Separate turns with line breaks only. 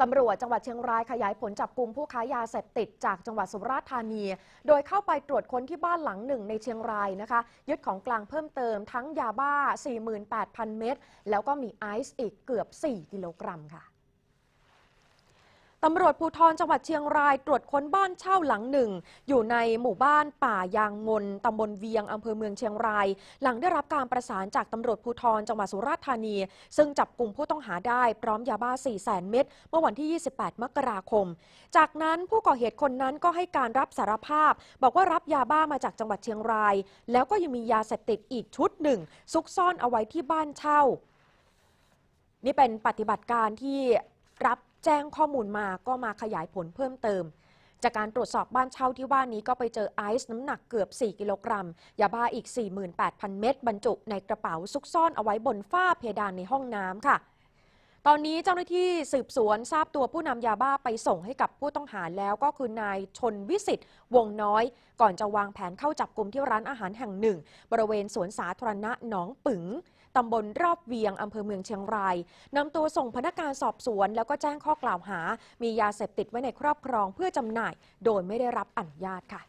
ตำรวจจังหวัดเชียงรายขยายผลจับกลุ่มผู้ค้ายาเสพติดจากจังหวัดสุราษฎร์ธานี โดยเข้าไปตรวจค้นที่บ้านหลังหนึ่งในเชียงรายนะคะ ยึดของกลางเพิ่มเติมทั้งยาบ้า 48,000 เม็ดแล้วก็มีไอซ์อีกเกือบ 4 กิโลกรัมค่ะ ตำรวจภูธรจังหวัดเชียงรายตรวจค้นบ้านเช่าหลังหนึ่ง อยู่ในหมู่บ้านป่ายางมนตำบลเวียงอำเภอเมืองเชียงราย หลังได้รับการประสานจากตำรวจภูธรจังหวัดสุราษฎร์ธานี ซึ่งจับกลุ่มผู้ต้องหาได้พร้อมยาบ้า 4 0 0แสนเม็ดเมื่อวันที่ 28 มกราคม จากนั้นผู้ก่อเหตุคนนั้นก็ให้การรับสารภาพ บอกว่ารับยาบ้ามาจากจังหวัดเชียงราย แล้วก็ยังมียาเสพติดอีกชุดหนึ่ง ซุกซ่อนเอาไว้ที่บ้านเช่า นี่เป็นปฏิบัติการที่รับ แจ้งข้อมูลมาก็มาขยายผลเพิ่มเติม จากการตรวจสอบบ้านเช่าที่ว่านี้ก็ไปเจอไอซ์น้ำหนักเกือบ 4 กิโลกรัม ยาบ้าอีก 48,000 เม็ดบรรจุในกระเป๋าซุกซ่อนเอาไว้บนฝ้าเพดานในห้องน้ำค่ะตอนนี้เจ้าหน้าที่สืบสวนทราบตัวผู้นำยาบ้าไปส่งให้กับผู้ต้องหาแล้วก็คือนายชนวิสิทธิ์วงน้อย ก่อนจะวางแผนเข้าจับกลุ่มที่ร้านอาหารแห่งหนึ่ง บริเวณสวนสาธารณะหนองปึ๋ง ตำบลรอบเวียงอำเภอเมืองเชียงรายนำตัวส่งพนักงานสอบสวน แล้วก็แจ้งข้อกล่าวหา มียาเสพติดไว้ในครอบครองเพื่อจำหน่าย โดยไม่ได้รับอนุญาตค่ะ